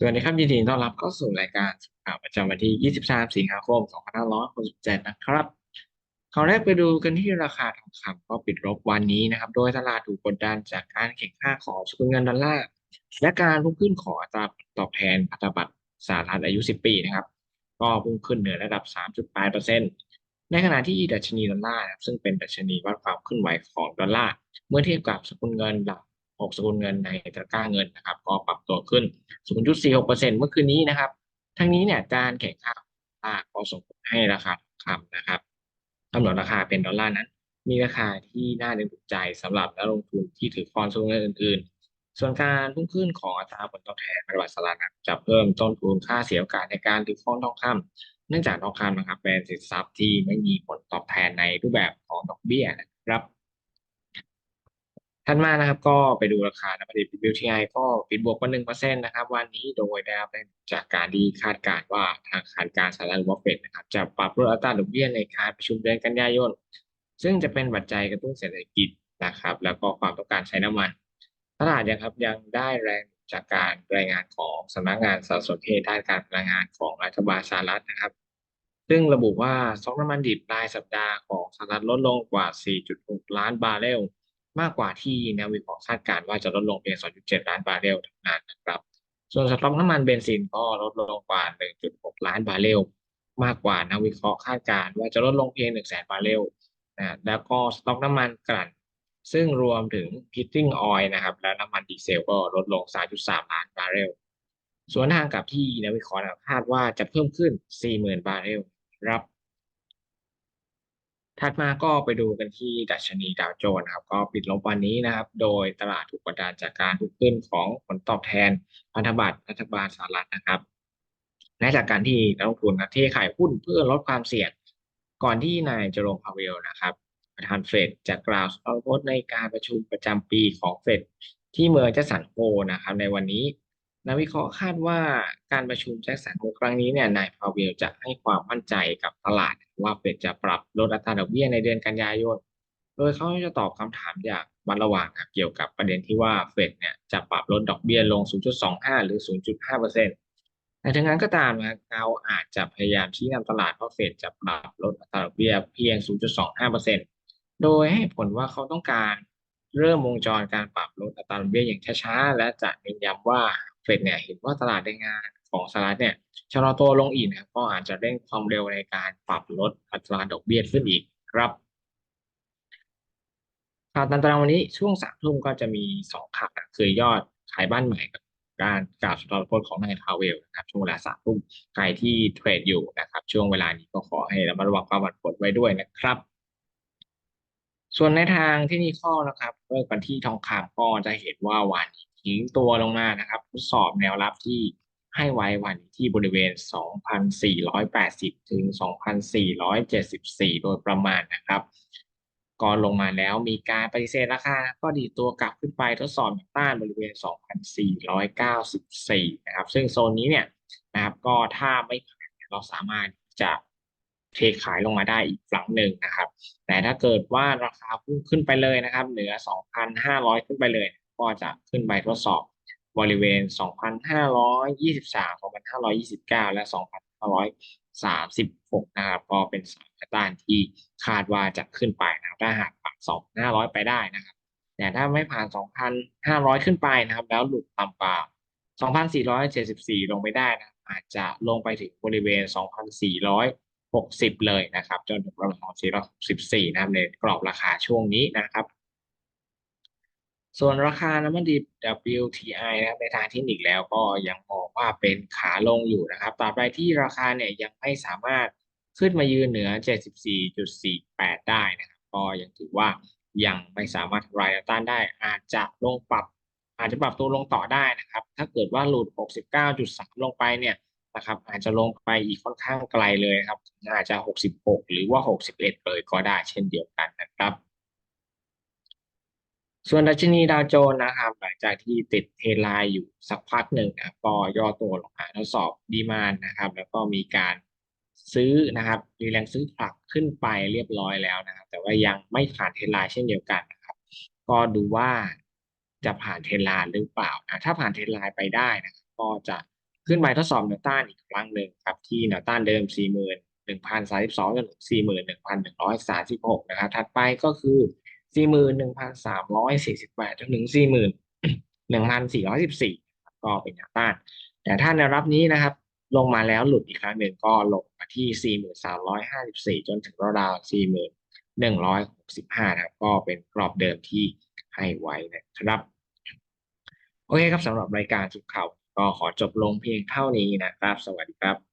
สวัสดีครับยินดีต้อนรับเข้าสู่รายการข่าวประจำวันที่ 23 สิงหาคม 2567 นะครับข่าวแรกไปดูกันที่ราคาทองคำก็ปิดลบวันนี้นะครับ โดยตลาดถูกกดดันจากการแข่งข้าของสกุลเงินดอลลาร์และการพุ่งขึ้นของอัตราตอบแทนพันธบัตรสหรัฐอายุ 10 ปีนะครับ ก็พุ่งขึ้นเหนือระดับ 3.8%ในขณะที่ดัชนีดอลลาร์ซึ่งเป็นดัชนีวัดความเคลื่อนไหวของดอลลาร์เมื่อเทียบกับสกุลเงินหลัก6สกุลเงินในตะกร้าเงินนะครับ ก็ปรับตัวขึ้น 0.46%เมื่อคืนนี้นะครับ ทั้งนี้เนี่ยการแข่งข้าวก็ส่งผลให้ราคาทองคำนะครับกำหนดราคาเป็นดอลลาร์นั้น มีราคาที่น่าดึงดูดใจสำหรับนักลงทุนที่ถือคอนซูเมอร์อื่น ๆ ส่วนการพุ่งขึ้นของอัตราผลตอบแทนพันธบัตรสหรัฐจะเพิ่มต้นทุนค่าเสียโอกาสในการถือครองทองคำเนื่องจากทองคำนะครับเป็นสินทรัพย์ที่ไม่มีผลตอบแทนในรูปแบบของดอกเบี้ยนะครับ ถัดมานะครับก็ไปดูราคาน้ำมันดิบ WTI ก็ปิดบวกมาหนึ่งเปอร์เซ็นต์นะครับ วันนี้โดยได้รับจากการดีคาดการณ์ว่าทางการการสหรัฐวอฟเฟตนะครับจะปรับลดอัตราดอกเบี้ยในการประชุมเดือนกันยายน ซึ่งจะเป็นปัจจัยกระตุ้นเศรษฐกิจนะครับ แล้วก็ความต้องการใช้น้ำมัน ตลาดยังครับยังได้แรงจากการรายงานของสำนักงานสารสนเทศด้านการพลังงานของรัฐบาลสหรัฐนะครับ ซึ่งระบุว่าซองน้ำมันดิบรายสัปดาห์ของสหรัฐลดลงกว่า 4.6 ล้านบาร์เรล มากกว่าที่นักวิเคราะห์คาดการณ์ว่าจะลดลงเพียง 2.7 ล้านบาร์เรลเท่านั้นนะครับ ส่วนสต็อกน้ำมันเบนซินก็ลดลงกว่า 1.6 ล้านบาร์เรลมากกว่านักวิเคราะห์คาดการณ์ว่าจะลดลงเพียง 1 0 0 0 0 0บาร์เรลนะแล้วก็สต็อกน้ำมันกลั่น ซึ่งรวมถึงพิตติ้งออยล์นะครับ และน้ำมันดีเซลก็ลดลง 3.3 ล้านบาร์เรลส่วนทางกับที่นักวิเคราะห์คาดว่าจะเพิ่มขึ้น 40,000 บาร์เรลครับ ถัดมาก็ไปดูกันที่ดัชนีดาวโจนส์ครับก็ปิดลบวันนี้นะครับ โดยตลาดถูกกดดันจากการพุ่งขึ้นของผลตอบแทนพันธบัตรรัฐบาลสหรัฐนะครับและจากการที่นักลงทุนนะเทขายหุ้นเพื่อลดความเสี่ยง ก่อนที่นายเจโรมพาเวลนะครับ ประธานเฟดจะกล่าวสุภาพจน์ในการประชุมประจำปีของเฟดที่เมืองเจสันโฮนะครับ ในวันนี้ นักวิเคราะห์คาดว่าการประชุมแจ็คสันโฮครั้งนี้เนี่ยนายพาเวลจะให้ความมั่นใจกับตลาด ว่าเฟดจะปรับลดอัตราดอกเบี้ยในเดือนกันยายน โดยเขาจะตอบคำถามอย่างวัดระหว่างเกี่ยวกับประเด็นที่ว่าเฟดเนี่ยจะปรับลดดอกเบี้ยลง 0.25 หรือ 0.5%แต่ถึงนั้นก็ตามนะเขาอาจจะพยายามชี้นำตลาดว่าเฟดจะปรับลดอัตราดอกเบี้ยเพียง 0.25%โดยให้ผลว่าเขาต้องการเริ่มวงจรการปรับลดอัตราดอกเบี้ยอย่างช้าๆ และจะเน้นย้ำว่า เฟดเนี่ยเห็นว่าตลาดแรงงานของสหรัฐเนี่ยชะลอตัวลงอีกนะครับก็อาจจะเร่งความเร็วในการปรับลดอัตราดอกเบี้ยขึ้นอีกครับข่าวตารางวันนี้ช่วงสามทุ่มก็จะมีสองข่าวคือยอดขายบ้านใหม่กับการกล่าวสุนทรพจน์ของนายพาเวลนะครับช่วงเวลาสามทุ่มใครที่เทรดอยู่นะครับ ช่วงเวลานี้ก็ขอให้ระมัดระวังความผันผวนไว้ด้วยนะครับ ส่วนในทางที่นี่ข้อนะครับเริ่มกันที่ทองคำก็จะเห็นว่าวันนี้ทิ้งตัวลงมานะครับทดสอบแนวรับที่ให้ไว้วันที่บริเวณ 2,480 ถึง 2,474 โดยประมาณนะครับก่อนลงมาแล้วมีการปฏิเสธราคา ก็ดีตัวกลับขึ้นไปทดสอบต้านบริเวณ 2,494 นะครับ ซึ่งโซนนี้เนี่ยนะครับ ก็ถ้าไม่ผ่านเราสามารถจะเทขายลงมาได้อีกฝั่งหนึ่งนะครับ แต่ถ้าเกิดว่าราคาพุ่งขึ้นไปเลยนะครับ เหนือ 2,500 ขึ้นไปเลย ก็จะขึ้นไปทดสอบบริเวณ 2,523 2,529 และ 2,536 นะครับ ก็เป็นสายต้านที่คาดว่าจะขึ้นไปนะครับถ้าหากผ่าน 2,500 ไปได้นะครับ แต่ถ้าไม่ผ่าน 2,500 ขึ้นไปนะครับ แล้วหลุดต่ำกว่า 2,474 ลงไปได้นะ อาจจะลงไปถึงบริเวณ 2,460 เลยนะครับ จนถึงประมาณ2,464 นะครับในกรอบราคาช่วงนี้นะครับ ส่วนราคาน้ำมันดิบ WTI นะครับในทางเทคนิคแล้วก็ยังมองว่าเป็นขาลงอยู่นะครับตราบใดที่ราคาเนี่ยยังไม่สามารถขึ้นมายืนเหนือ 74.48 ได้นะครับก็ยังถือว่ายังไม่สามารถทำลายต้านได้ อาจจะลงปรับ อาจจะปรับตัวลงต่อได้นะครับ ถ้าเกิดว่าหลุด 69.3 ลงไปเนี่ยนะครับอาจจะลงไปอีกค่อนข้างไกลเลยครับอาจจะ 66 หรือว่า 61 เลยก็ได้เช่นเดียวกันนะครับ ส่วนดัชนีดาวโจนส์นะครับ หลังจากที่ติดเทไลน์อยู่สักพักหนึ่งนะก็ย่อตัวลงมาทดสอบดีมานนะครับ แล้วก็มีการซื้อนะครับมีแรงซื้อผลักขึ้นไปเรียบร้อยแล้วนะครับ แต่ว่ายังไม่ผ่านเทไลน์เช่นเดียวกันนะครับ ก็ดูว่าจะผ่านเทไลน์หรือเปล่านะถ้าผ่านเทไลน์ไปได้นะครับก็จะขึ้นไปทดสอบแนวต้านอีกครั้งหนึ่งครับ ที่แนวต้านเดิม 41,032จนถึง41,136 นะครับ ถัดไปก็คือ สี่หมื่นหนึ่งพันสามร้อยสี่สิบแปดจนถึงสี่หมื่นหนึ่งพันสี่ร้อยสิบสี่ก็เป็นแนวต้าน แต่ถ้าแนวรับนี้นะครับ ลงมาแล้วหลุดอีกครั้งหนึ่งก็ลงมาที่สี่หมื่นสามร้อยห้าสิบสี่จนถึงราวๆสี่หมื่นหนึ่งร้อยหกสิบห้าครับ ก็เป็นกรอบเดิมที่ให้ไว้นะครับ โอเคครับสำหรับรายการสุดข่าวก็ขอจบลงเพียงเท่านี้นะครับ สวัสดีครับ